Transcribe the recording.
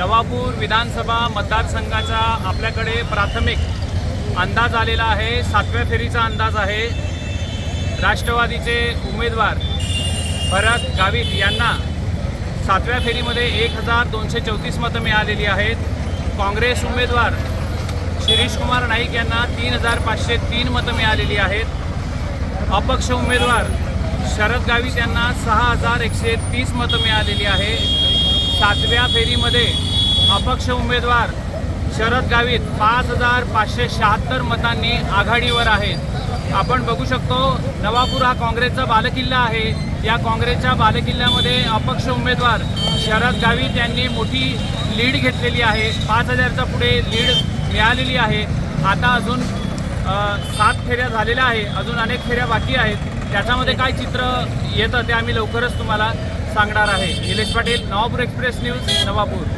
नवापूर विधानसभा मतदारसंघाचा आपल्याकडे प्राथमिक अंदाज आलेला आहे. सातव्या फेरीचा अंदाज आहे. राष्ट्रवादीचे उमेदवार भरत गावित यांना सातव्या फेरीमध्ये एक हजार दोनशे चौतीस मतं मिळालेली आहेत. काँग्रेस उमेदवार शिरीषकुमार नाईक यांना तीन हजार पाचशे तीन मतं मिळालेली आहेत. अपक्ष उमेदवार शरद गावित यांना सहा हजार एकशे तीस मतं मिळालेली आहे. सातव्या फेरीमध्ये अपक्ष उमेदवार शरद गावित पाच हजार पाचशे शहात्तर मतांनी आघाडीवर आहेत. आपण बघू शकतो नवापूर हा काँग्रेसचा बालेकिल्ला आहे. या काँग्रेसच्या बालेकिल्ल्यामध्ये अपक्ष उमेदवार शरद गावित यांनी मोठी लीड घेतलेली आहे. पाच हजारचा पुढे लीड मिळालेली आहे. आता अजून सात फेऱ्या झालेल्या आहे. अजून अनेक फेऱ्या बाकी आहेत. त्याच्यामध्ये काय चित्र येतं ते आम्ही लवकरच तुम्हाला सांगणार आहे. Nilesh Patil Navapur Express News Navapur.